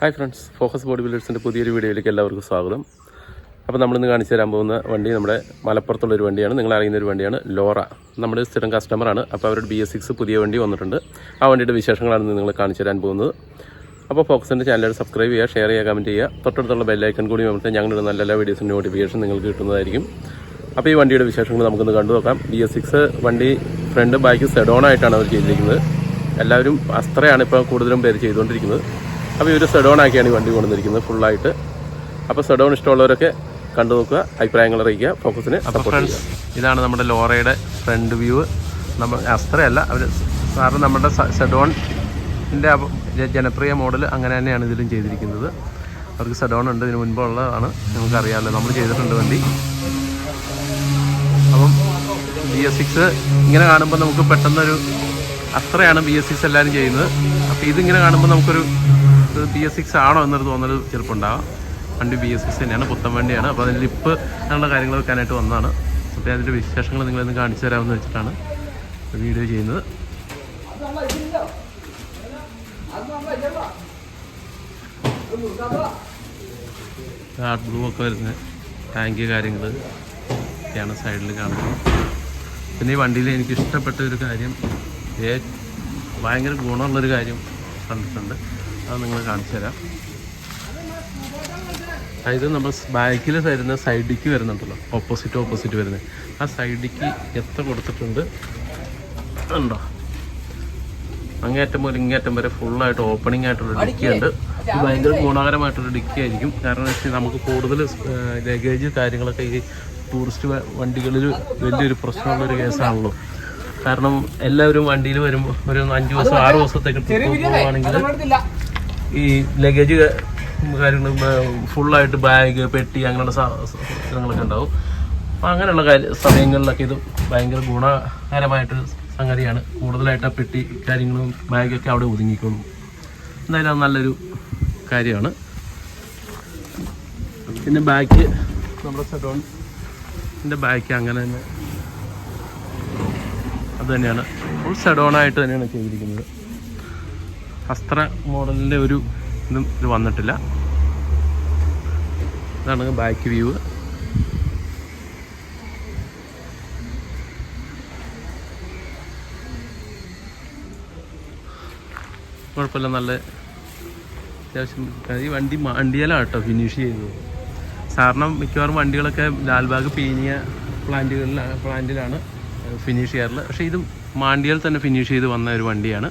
Hi friends focus body ബിൽഡേഴ്സിന്റെ പുതിയൊരു വീഡിയോയിലേക്ക് എല്ലാവർക്കും സ്വാഗതം. അപ്പോൾ നമ്മളിന്ന് കാണിച്ചു തരാൻ പോകുന്ന വണ്ടി നമ്മുടെ മലപ്പുറത്തുള്ള ഒരു വണ്ടിയാണ്. നിങ്ങൾ അറിയുന്ന ഒരു വണ്ടിയാണ് ലോറ. നമ്മുടെ സ്ഥിരം കസ്റ്റമറാണ് അപ്പോൾ അവരുടെ ബി എസ് സിക്സ് പുതിയ വണ്ടി വന്നിട്ടുണ്ട്. ആ വണ്ടിയുടെ വിശേഷങ്ങളാണ് നിങ്ങൾ കാണിച്ചു തരാൻ പോകുന്നത്. അപ്പോൾ ഫോക്കസിന്റെ ചാനൽ സബ്സ്ക്രൈബ് ചെയ്യുക ഷെയർ ചെയ്യുക കമന്റ് ചെയ്യുക. തൊട്ടടുത്തുള്ള ബെല്ലൈക്കൺ കൂടി വന്നിട്ട് ഞങ്ങളുടെ നല്ല എല്ലാ വീഡിയോസിന്റെ നോട്ടിഫിക്കേഷൻ നിങ്ങൾക്ക് കിട്ടുന്നതായിരിക്കും. അപ്പോൾ ഈ വണ്ടിയുടെ വിശേഷങ്ങൾ നമുക്കൊന്ന് കണ്ടു നോക്കാം. ബി എസ് സിക്സ് വണ്ടി ഫ്രണ്ട് ബാക്ക് സെഡോൺ ആയിട്ടാണ് അവർ ചെയ്തിരിക്കുന്നത്. എല്ലാവരും അസ്ത്രയാണ് ഇപ്പോൾ കൂടുതലും പേര് ചെയ്തുകൊണ്ടിരിക്കുന്നത്. അപ്പോൾ ഇവർ സെഡോൺ ആക്കിയാണ് ഈ വണ്ടി കൊണ്ടുവന്നിരിക്കുന്നത് ഫുള്ളായിട്ട് അപ്പോൾ സെഡോൺ ഇഷ്ടമുള്ളവരൊക്കെ കണ്ടു നോക്കുക അഭിപ്രായങ്ങൾ അറിയിക്കുക ഫോക്കസിന് ഫ്രണ്ട്സ് ഇതാണ് നമ്മുടെ ലോറയുടെ ഫ്രണ്ട് വ്യൂ നമ്മൾ അസ്ത്രയല്ല അവർ സാറ് നമ്മുടെ സെഡോണിന്റെ ജനപ്രിയ മോഡൽ അങ്ങനെ തന്നെയാണ് ഇതിലും ചെയ്തിരിക്കുന്നത്. അവർക്ക് സെഡോൺ ഉണ്ട് ഇതിന് മുൻപുള്ളതാണ്. നമുക്കറിയാമല്ലോ നമ്മൾ ചെയ്തിട്ടുണ്ട് വണ്ടി. അപ്പം ബി എസ് സിക്സ് ഇങ്ങനെ കാണുമ്പോൾ നമുക്ക് പെട്ടെന്നൊരു അത്രയാണ് ബി എസ് സിക്സ് എല്ലാവരും ചെയ്യുന്നത്. അപ്പോൾ ഇതിങ്ങനെ കാണുമ്പോൾ നമുക്കൊരു ബി എസ് സിക്സ് ആണോ എന്നൊരു തോന്നൽ ചിലപ്പോൾ ഉണ്ടാകാം വണ്ടി ബി എസ് സിക്സ് തന്നെയാണ് പുത്തൻ വണ്ടിയാണ്. അപ്പോൾ അതിന്റെ ലിപ്പ് അങ്ങനെയുള്ള കാര്യങ്ങൾ വെക്കാനായിട്ട് വന്നതാണ്. അപ്പോൾ അതിന്റെ വിശേഷങ്ങൾ നിങ്ങളെന്ന് കാണിച്ചു തരാമെന്ന് വെച്ചിട്ടാണ് വീഡിയോ ചെയ്യുന്നത്. ഹാർഡ് ബ്ലൂ ഒക്കെ വരുന്ന ടാങ്ക് കാര്യങ്ങൾ ഒക്കെയാണ് സൈഡിൽ കാണുന്നത്. പിന്നെ ഈ വണ്ടിയിൽ എനിക്ക് ഇഷ്ടപ്പെട്ട ഒരു കാര്യം ഭയങ്കര ഗുണമുള്ളൊരു കാര്യം കണ്ടിട്ടുണ്ട്. അത് നിങ്ങൾ കാണിച്ചു തരാം. അതായത് നമ്മൾ ബാക്കിൽ വരുന്ന സൈഡിക്ക് വരുന്നുണ്ടല്ലോ. ഓപ്പോസിറ്റ് ഓപ്പോസിറ്റ് വരുന്നത്. ആ സൈഡിക്ക് എത്ര കൊടുത്തിട്ടുണ്ട്? ഉണ്ടോ അങ്ങേറ്റം മുതൽ ഇങ്ങേറ്റം വരെ ഫുള്ളായിട്ട് ഓപ്പണിംഗ് ആയിട്ടുള്ള ഡിക്കി ഉണ്ട്. ഇത് ഭയങ്കര ഗുണകരമായിട്ടുള്ള ഡിക്കി ആയിരിക്കും. കാരണം എന്ന് വെച്ചാൽ നമുക്ക് കൂടുതൽ ലഗേജ് കാര്യങ്ങളൊക്കെ ഈ ടൂറിസ്റ്റ് വണ്ടികളിൽ വലിയൊരു പ്രശ്നമുള്ളൊരു കേസാണല്ലോ. കാരണം എല്ലാവരും വണ്ടിയിൽ വരുമ്പോൾ ഒരു അഞ്ച് ദിവസം ആറ് ദിവസത്തേക്ക് പോവുകയാണെങ്കിൽ ഈ ലഗേജ് കാര്യങ്ങൾ ഫുള്ളായിട്ട് ബാഗ് പെട്ടി അങ്ങനെയുള്ള സാധനങ്ങളൊക്കെ ഉണ്ടാവും. അപ്പം അങ്ങനെയുള്ള കാര്യ സമയങ്ങളിലൊക്കെ ഇത് ഭയങ്കര ഗുണകരമായിട്ട് സംഗതിയാണ്. കൂടുതലായിട്ട് ആ പെട്ടി കാര്യങ്ങളും ബാഗൊക്കെ അവിടെ ഒതുങ്ങിക്കോളും എന്തായാലും അത് നല്ലൊരു കാര്യമാണ്. പിന്നെ ബാക്ക് നമ്മുടെ സെഡോണിന്റെ ബാക്ക് അങ്ങനെ തന്നെ. അത് തന്നെയാണ്. ഫുൾ സെഡോണായിട്ട് തന്നെയാണ് ചെയ്തിരിക്കുന്നത്. അസ്ത്ര മോഡലിന്റെ ഒരു ഇതും ഇത് വന്നിട്ടില്ല. ഇതാണ് ബാക്ക് വ്യൂ. കുഴപ്പമില്ല നല്ല അത്യാവശ്യം. ഈ വണ്ടി വണ്ടിയെല്ലാം കേട്ടോ ഫിനിഷ് ചെയ്തത്. സാറിന് മിക്കവാറും വണ്ടികളൊക്കെ ലാൽബാഗ് പീനിയ പ്ലാന്റുകളിലാണ് പ്ലാന്റിലാണ് ഫിനിഷ് ചെയ്യാറുള്ളത്. പക്ഷേ ഇത് മാണ്ടിയൽ തന്നെ ഫിനിഷ് ചെയ്ത് വന്ന ഒരു വണ്ടിയാണ്.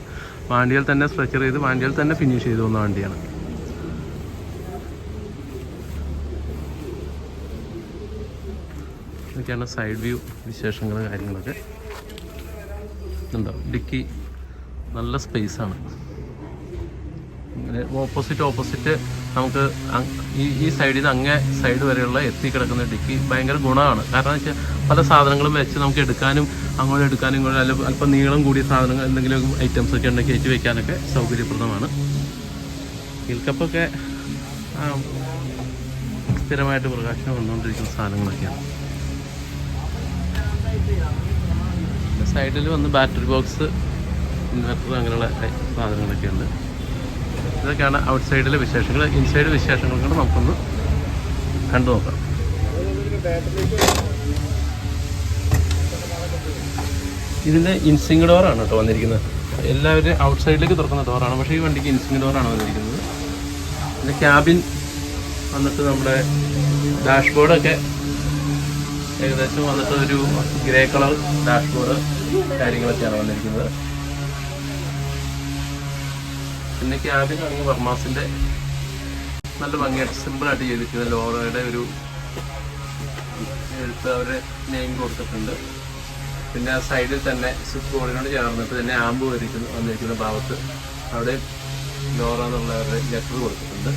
മാണ്ടിയൽ തന്നെ സ്ട്രെച്ചർ ചെയ്ത് വാണ്ടിയിൽ തന്നെ ഫിനിഷ് ചെയ്തു വന്ന വണ്ടിയാണ്. ഇതൊക്കെയാണ് സൈഡ് വ്യൂ വിശേഷങ്ങൾ കാര്യങ്ങളൊക്കെ. ഇതുണ്ടോ? ഡിക്കി നല്ല സ്പേസാണ് ഓപ്പോസിറ്റ് ഓപ്പോസിറ്റ് നമുക്ക് ഈ ഈ സൈഡിൽ നിന്ന് അങ്ങേ സൈഡ് വരെയുള്ള എത്തി കിടക്കുന്ന ഡിക്കി ഭയങ്കര ഗുണമാണ്. കാരണം വെച്ചാൽ പല സാധനങ്ങളും വെച്ച് നമുക്ക് എടുക്കാനും അങ്ങോട്ട് എടുക്കാനും ഇങ്ങോട്ട് അല്ല അല്പം നീളം കൂടിയ സാധനങ്ങൾ എന്തെങ്കിലും ഐറ്റംസ് ഒക്കെ ഉണ്ടെങ്കിൽ കയറ്റി വെക്കാനൊക്കെ സൗകര്യപ്രദമാണ്. കീൽക്കപ്പൊക്കെ ആ, സ്ഥിരമായിട്ട് പ്രകാശനം വന്നുകൊണ്ടിരിക്കുന്ന സാധനങ്ങളൊക്കെയാണ്. സൈഡിൽ വന്ന് ബാറ്ററി ബോക്സ് ഇൻവെർട്ടർ അങ്ങനെയുള്ള സാധനങ്ങളൊക്കെ ഉണ്ട് ഇതൊക്കെയാണ് ഔട്ട് സൈഡിലെ വിശേഷങ്ങൾ ഇൻസൈഡ് വിശേഷങ്ങൾ കൊണ്ട് നമുക്കൊന്ന് കണ്ടു നോക്കാം. ഇതിന്റെ ഇൻസിങ് ഡോറാണ് കേട്ടോ വന്നിരിക്കുന്നത്. എല്ലാവരും ഔട്ട് സൈഡിലേക്ക് തുറക്കുന്ന ഡോറാണ് പക്ഷേ ഈ വണ്ടിക്ക് ഇൻസിങ് ഡോറാണ് വന്നിരിക്കുന്നത്. പിന്നെ ക്യാബിൻ വന്നിട്ട് നമ്മുടെ ഡാഷ്ബോർഡൊക്കെ ഏകദേശം വന്നിട്ട് ഒരു ഗ്രേ കളർ ഡാഷ്ബോർഡ് കാര്യങ്ങളൊക്കെയാണ് വന്നിരിക്കുന്നത്. പിന്നെ ക്യാബിനാണെങ്കിൽ വർമാസിന്റെ നല്ല ഭംഗിയായിട്ട് സിമ്പിളായിട്ട് ചെയ്തിരിക്കുന്നത് ലോറയുടെ ഒരു എഴുത്ത് അവരുടെ നെയിം കൊടുത്തിട്ടുണ്ട്. പിന്നെ ആ സൈഡിൽ തന്നെ സ്വിച്ച് ബോർഡിനോട് ചേർന്നിട്ട് തന്നെ ആമ്പ് വരിക്കുന്നു വന്നിരിക്കുന്ന ഭാഗത്ത് അവിടെ ലോറ എന്നുള്ളവരുടെ ലെറ്റർ കൊടുത്തിട്ടുണ്ട്.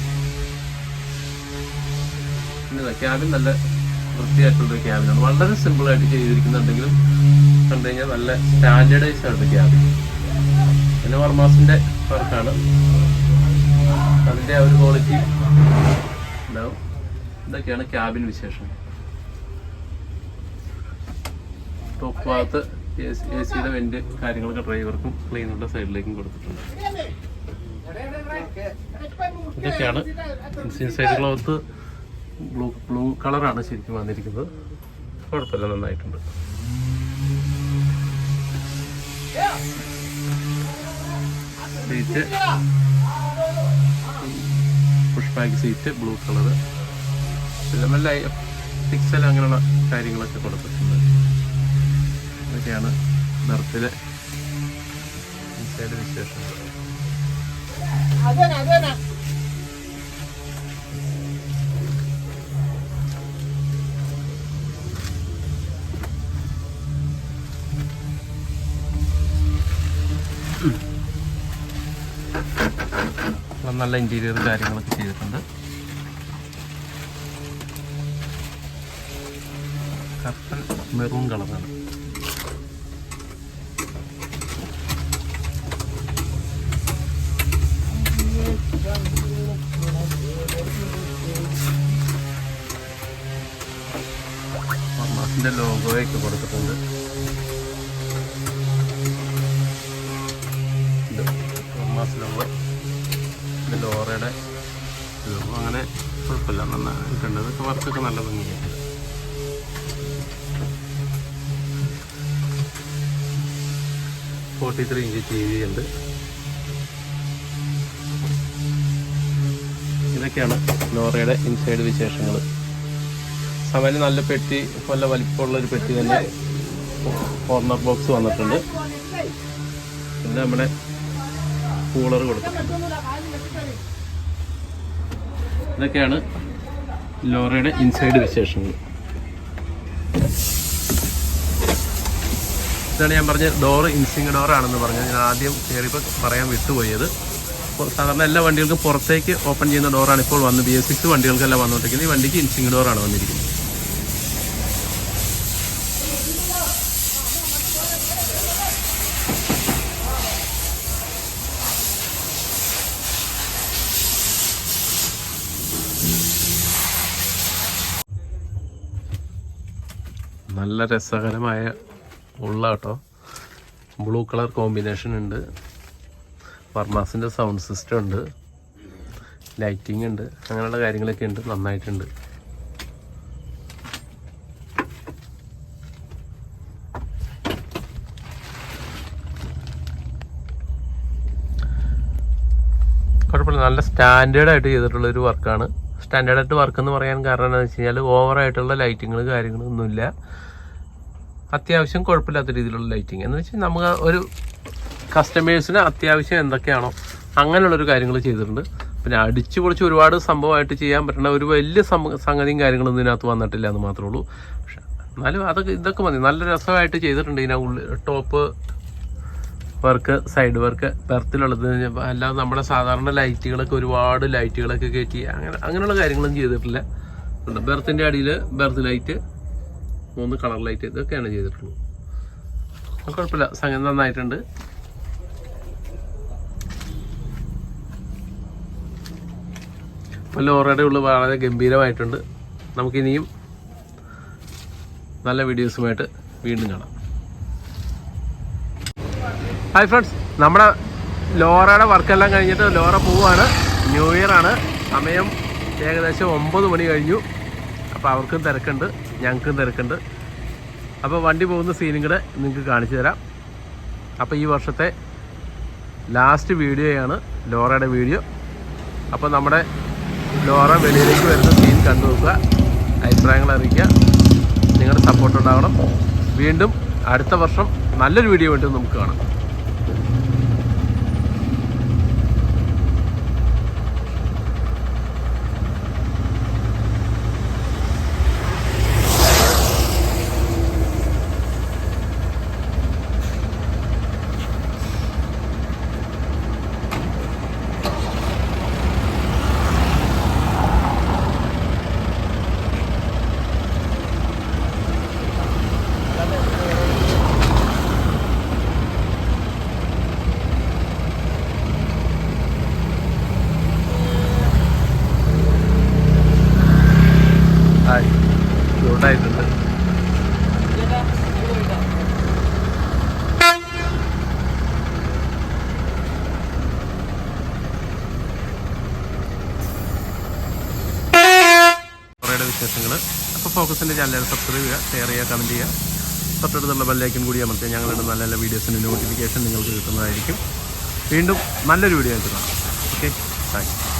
പിന്നെ ക്യാബിൻ നല്ല വൃത്തിയായിട്ടുള്ള ക്യാബിനാണ് വളരെ സിമ്പിളായിട്ട് ചെയ്തിരിക്കുന്നുണ്ടെങ്കിലും കണ്ടു കഴിഞ്ഞാൽ നല്ല സ്റ്റാൻഡേർഡൈസ് ആണ് ക്യാബിൻ. പിന്നെ വർമാസിന്റെ വർക്കാണ് അതിന്റെ ആ ഒരു ക്വാളിറ്റി ഉണ്ടാവും ഇതൊക്കെയാണ് ക്യാബിൻ വിശേഷം. ടോപ്പ് ഭാഗത്ത് എ സിയുടെ വെന്റ് കാര്യങ്ങളൊക്കെ ഡ്രൈവർക്കും ക്ലീനറുടെ സൈഡിലേക്കും കൊടുത്തിട്ടുണ്ട്. ഇതൊക്കെയാണ് സൈഡ് ക്ലോത്ത് ബ്ലൂ ബ്ലൂ കളറാണ് ശരിക്കും വന്നിരിക്കുന്നത്. കുഴപ്പമില്ല നന്നായിട്ടുണ്ട്. Seat push back seat blue colour നല്ല പിക്സൽ അങ്ങനെയുള്ള കാര്യങ്ങളൊക്കെ കൊടുത്തിട്ടുണ്ട്. ഇതൊക്കെയാണ് ബർത്തിലെ ഇൻസൈഡ് നല്ല ഇന്റീരിയർ കാര്യങ്ങളൊക്കെ ചെയ്തിട്ടുണ്ട്. കപ്പൽ മെറൂൺ കളറാണ് ഫർമാസിന്റെ ലോഗോയൊക്കെ കൊടുത്തിട്ടുണ്ട്. ഫർമാസ് ലോഗോ ഇത് ലോറയുടെ ഇതൊന്നും അങ്ങനെ കുഴപ്പമില്ല. നന്നായിട്ടുണ്ട് ഇതൊക്കെ വർക്കൊക്കെ നല്ല ഭംഗിയായിട്ട്. Forty three inch T V ഉണ്ട്. ഇതൊക്കെയാണ് ലോറയുടെ ഇൻസൈഡ് വിശേഷങ്ങൾ സമയം നല്ല പെട്ടി നല്ല വലിപ്പമുള്ളൊരു പെട്ടി തന്നെ കോർണർ ബോക്സ് വന്നിട്ടുണ്ട്. പിന്നെ നമ്മുടെ കൂളർ കൊടുത്തിട്ടുണ്ട്. ഇതൊക്കെയാണ് ലോറയുടെ ഇൻസൈഡ് വിശേഷങ്ങൾ. ഇതാണ് ഞാൻ പറഞ്ഞ ഡോർ ഇൻസിങ് ഡോർ ആണെന്ന് പറഞ്ഞത്. ഞാൻ ആദ്യം കയറിയപ്പോൾ പറയാൻ വിട്ടുപോയത്. സാധാരണ എല്ലാ വണ്ടികൾക്കും പുറത്തേക്ക് ഓപ്പൺ ചെയ്യുന്ന ഡോറാണ് ഇപ്പോൾ വന്ന് ബി എസ് സിക്സ് വണ്ടികൾക്കെല്ലാം വന്നുകൊണ്ടിരിക്കുന്നത്. ഈ വണ്ടിക്ക് ഇൻസിങ് ഡോറാണ് വന്നിരിക്കുന്നത്. നല്ല രസകരമായ ഉള്ള കേട്ടോ. ബ്ലൂ കളർ കോമ്പിനേഷൻ ഉണ്ട്. വർമാസിന്റെ സൗണ്ട് സിസ്റ്റം ഉണ്ട്. ലൈറ്റിംഗ് ഉണ്ട്. അങ്ങനെയുള്ള കാര്യങ്ങളൊക്കെ ഉണ്ട്. നന്നായിട്ടുണ്ട്. കുഴപ്പമില്ല. നല്ല സ്റ്റാൻഡേർഡ് ആയിട്ട് ചെയ്തിട്ടുള്ള ഒരു വർക്കാണ് സ്റ്റാൻഡേർഡായിട്ട് വർക്ക് എന്ന് പറയാൻ കാരണം എന്താണെന്ന് വെച്ച് കഴിഞ്ഞാൽ ഓവറായിട്ടുള്ള ലൈറ്റിങ്ങൾ കാര്യങ്ങളൊന്നുമില്ല. അത്യാവശ്യം കുഴപ്പമില്ലാത്ത രീതിയിലുള്ള ലൈറ്റിങ് എന്ന് വെച്ചാൽ നമുക്ക് ഒരു കസ്റ്റമേഴ്സിന് അത്യാവശ്യം എന്തൊക്കെയാണോ അങ്ങനെയുള്ളൊരു കാര്യങ്ങൾ ചെയ്തിട്ടുണ്ട്. പിന്നെ അടിച്ചു പൊളിച്ച് ഒരുപാട് സംഭവമായിട്ട് ചെയ്യാൻ പറ്റുന്ന ഒരു വലിയ സംഗതിയും കാര്യങ്ങളും ഇതിനകത്ത് വന്നിട്ടില്ല എന്ന് മാത്രമേ ഉള്ളൂ. പക്ഷെ എന്നാലും അതൊക്കെ ഇതൊക്കെ മതി. നല്ല രസമായിട്ട് ചെയ്തിട്ടുണ്ട് ഇതിനെ ഉള്ളിൽ ടോപ്പ് വർക്ക് സൈഡ് വർക്ക് ബെർത്തിലുള്ളത് അല്ലാതെ നമ്മുടെ സാധാരണ ലൈറ്റുകളൊക്കെ ഒരുപാട് ലൈറ്റുകളൊക്കെ കയറ്റി അങ്ങനെ അങ്ങനെയുള്ള കാര്യങ്ങളൊന്നും ചെയ്തിട്ടില്ല. ബെർത്തിന്റെ അടിയിൽ ബെർത്ത് ലൈറ്റ് മൂന്ന് കളർ ലൈറ്റ് ഇതൊക്കെയാണ് ചെയ്തിട്ടുള്ളത്. കുഴപ്പമില്ല. സംഗതി നന്നായിട്ടുണ്ട്. ഇപ്പോൾ ലോറയുടെ ഉള്ളിൽ വളരെ ഗംഭീരമായിട്ടുണ്ട്. നമുക്കിനിയും നല്ല വീഡിയോസുമായിട്ട് വീണ്ടും കാണാം. ഹായ് ഫ്രണ്ട്സ് നമ്മുടെ ലോറയുടെ വർക്കെല്ലാം കഴിഞ്ഞിട്ട് ലോറ പോവാണ് ന്യൂ ഇയർ ആണ്. സമയം ഏകദേശം ഒമ്പത് മണി കഴിഞ്ഞു. അപ്പോൾ അവർക്കും തിരക്കുണ്ട്. ഞങ്ങൾക്കും തിരക്കുണ്ട് അപ്പോൾ വണ്ടി പോകുന്ന സീനും കൂടെ നിങ്ങൾക്ക് കാണിച്ചു തരാം. അപ്പോൾ ഈ വർഷത്തെ ലാസ്റ്റ് വീഡിയോയാണ് ലോറയുടെ വീഡിയോ. അപ്പോൾ നമ്മുടെ ലോറ വെളിയിലേക്ക് വരുന്ന സീൻ കണ്ടു നോക്കുക. അഭിപ്രായങ്ങൾ അറിയിക്കുക. നിങ്ങളുടെ സപ്പോർട്ട് ഉണ്ടാവണം. വീണ്ടും അടുത്ത വർഷം നല്ലൊരു വീഡിയോ വേണ്ടി നമുക്ക് കാണാം ഹായ് ചൂടായിട്ടുണ്ട് വിശേഷങ്ങൾ അപ്പോൾ ഫോക്കസിന്റെ ചാനൽ സബ്സ്ക്രൈബ് ചെയ്യുക ഷെയർ ചെയ്യുക കമന്റ് ചെയ്യുക. തൊട്ടടുത്തുള്ള ബെല്ലൈക്കൻ കൂടി അമർത്തി ഞങ്ങളുടെ നല്ല നല്ല വീഡിയോസിന്റെ നോട്ടിഫിക്കേഷൻ നിങ്ങൾക്ക് കിട്ടുന്നതായിരിക്കും. വീണ്ടും നല്ലൊരു വീഡിയോ ആയിട്ട് കാണാം. Okay thank